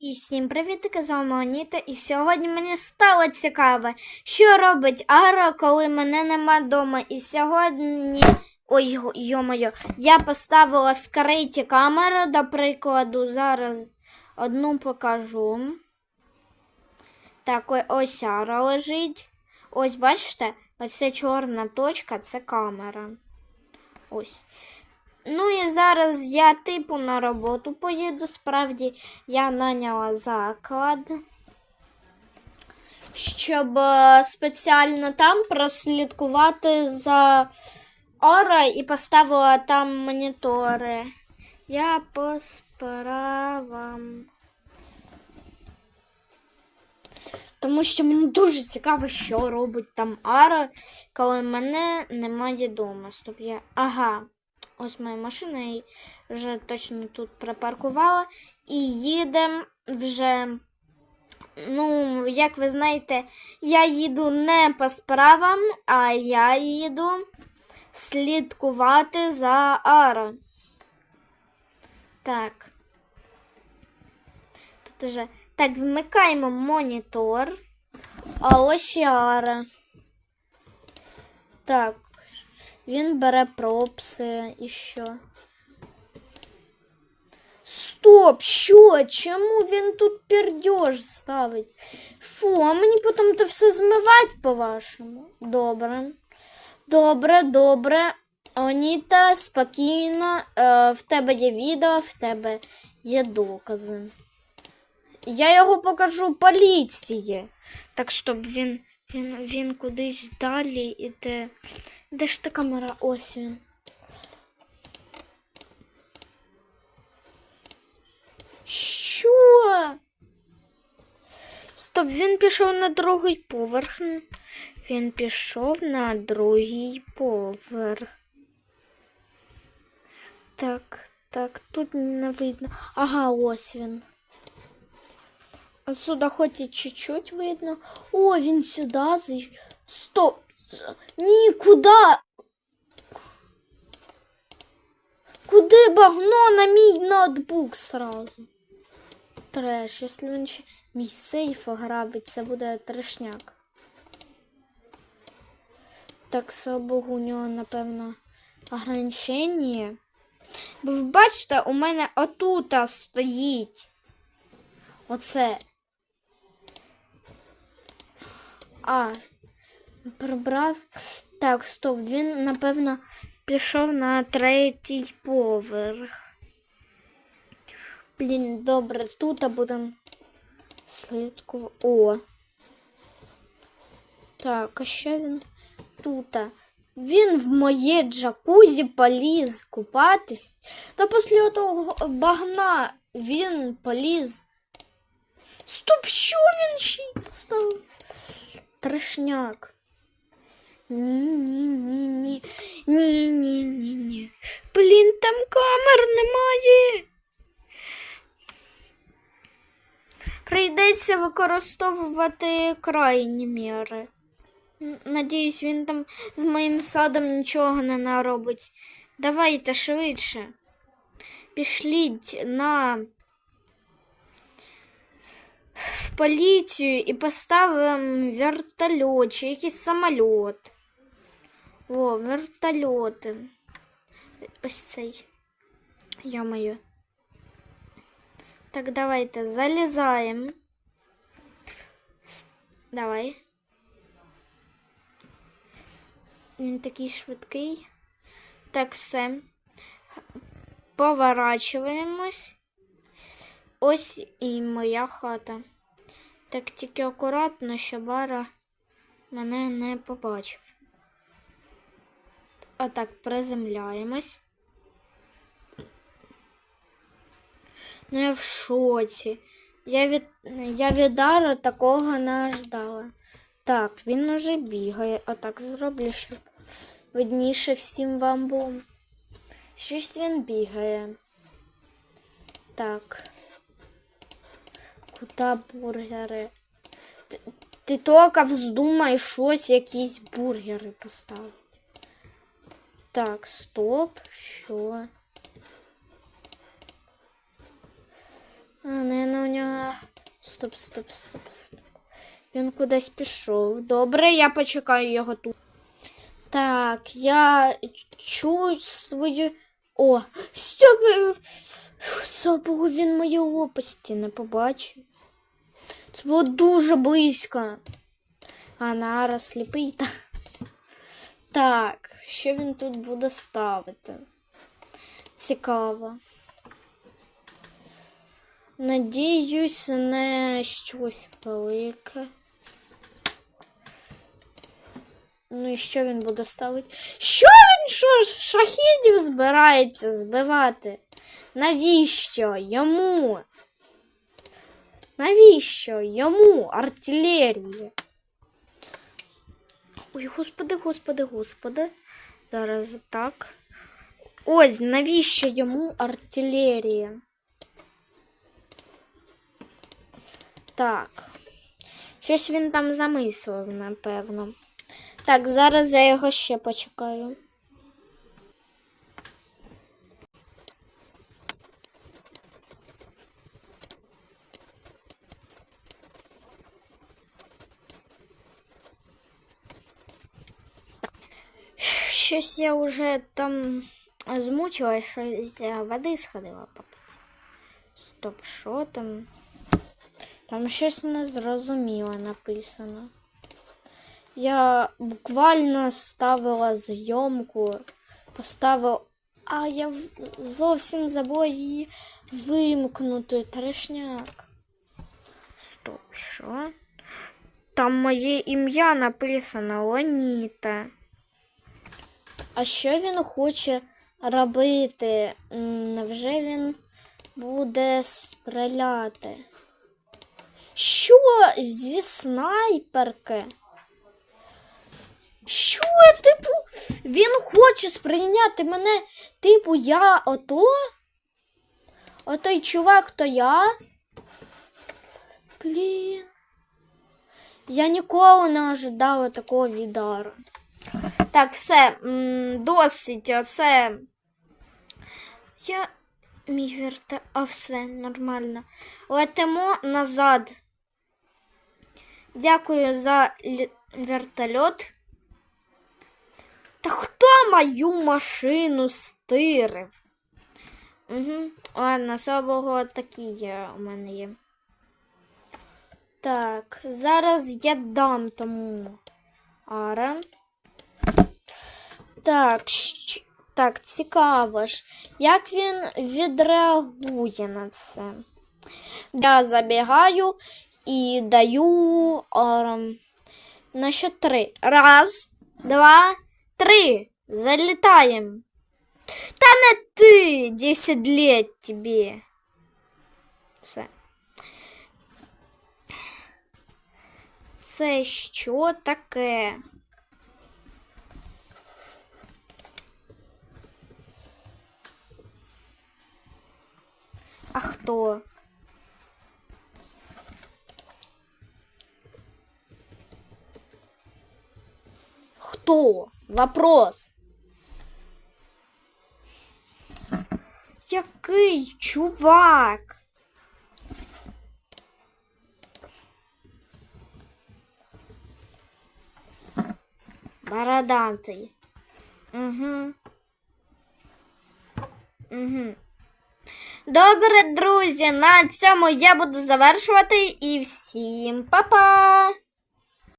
І всім привіт, з вами Аніта. І сьогодні мені стало цікаво, що робить Ара, коли мене нема вдома. І сьогодні, ой, йо-моє, я поставила скриті камери, до прикладу, зараз одну покажу. Так, ось Ара лежить. Ось, бачите, ось ця чорна точка це камера. Ось. Ну і зараз я типу на роботу поїду. Справді я наняла заклад, щоб е, спеціально там прослідкувати за Ора і поставила там монітори. Я по справам. Тому що мені дуже цікаво, що робить там Ара, коли мене немає вдома. Стоп, я. Ага. Ось моя машина і вже точно тут припаркувала. І їдемо вже. Ну, як ви знаєте, я їду не по справам, а я їду слідкувати за Аро. Так. Тут уже. Так, вмикаємо монітор. А ось і Ара. Так. Він бере пропси і що. Стоп, що? Чому він тут пердьож ставить? Фу, а мені потім то все змивати, по-вашому. Добре. Добре, добре. Оніта, спокійно. Е, в тебе є відео, в тебе є докази. Я його покажу поліції. Так, стоп, він, він, він кудись далі іде. Де ж та камера? Ось він. Що? Стоп, він пішов на другий поверх. Він пішов на другий поверх. Так, так, тут не видно. Ага, ось він. Отсюда хоч і чуть-чуть видно. О, він сюди зайшов. Стоп! Ні, куди? Куди багно на мій ноутбук сразу? Треш, якщо він ще мій сейф ограбить, це буде трешняк. Так, слава Богу, у нього, напевно, ограничення. Бо ви бачите, у мене отута стоїть. Оце. А, прибрав. Так, стоп, він, напевно, пішов на третій поверх. Блін, добре, тут будемо слідкувати. О. Так, а що він тут? Він в моє джакузі поліз купатись. Та після того багна він поліз. Стоп, що він ще й поставив? Трешняк. Ні, ні, ні, ні. Ні, ні, ні, ні. Блін, там камер немає. Прийдеться використовувати крайні міри. Надіюсь, він там з моїм садом нічого не наробить. Давайте швидше. Пішліть на в поліцію і поставимо вертольот чи якийсь самоліт. О, вертольоти. Ось цей. Йо-моє. Так, давайте залізаємо. С- Давай. Він такий швидкий. Так, все. Поворачуємось. Ось і моя хата. Так тільки акуратно, щоб Бара мене не побачив. Отак, приземляємось. Ну, я в шоці. Я від, я від Дара такого не ждала. Так, він уже бігає. Отак зроблю, щоб видніше всім вам було. Щось він бігає. Так. Куда бургери? Ти, ти тільки вздумай щось, якісь бургери поставити. Так, стоп, що? А, наверное, у нього стоп, стоп, стоп, стоп. Він кудись пішов. Добре, я почекаю його тут. Так, я чую свою. О, Стьоп! Слава він мої лопасті не побачив. Це було дуже близько. А нараз сліпий. Так, що він тут буде ставити? Цікаво. Надіюсь, не щось велике. Ну і що він буде ставити? Що він що шахідів збирається збивати? Навіщо йому? Навіщо йому артилерія? Ой, господи, господи, господи. Зараз так. Ось навіщо йому артилерія? Так. Щось він там замислив, напевно. Так, зараз я його ще почекаю. Щось я вже там змучилась, щось води сходила попити. Стоп, що там? Там щось незрозуміло написано. Я буквально ставила зйомку, поставила. А я зовсім забула її вимкнути. Трешняк. Стоп, що? Там моє ім'я написано Ланіта. А що він хоче робити? Невже він буде стріляти? Що зі снайперки? Що, типу, він хоче сприйняти мене, типу, я ото? Отой чувак, то я? Блін. Я ніколи не ожидала такого відару. Так, все, досить, оце. Я. Мій верта. А все, нормально. Летимо назад. Дякую за вертольот. Та хто мою машину стирив? Угу. Ладно, слава Богу, такі у мене є. Так, зараз я дам тому Ара. Так, так, цікаво ж, як він відреагує на це. Я забігаю і даю арам. На що три. Раз, два, три. Залітаємо. Та не ти, 10 лет тобі. Все. Це що таке? А хто? Хто? Вопрос. Який чувак? Бородатий. Угу. Угу. Добре, друзі, на цьому я буду завершувати і всім па-па!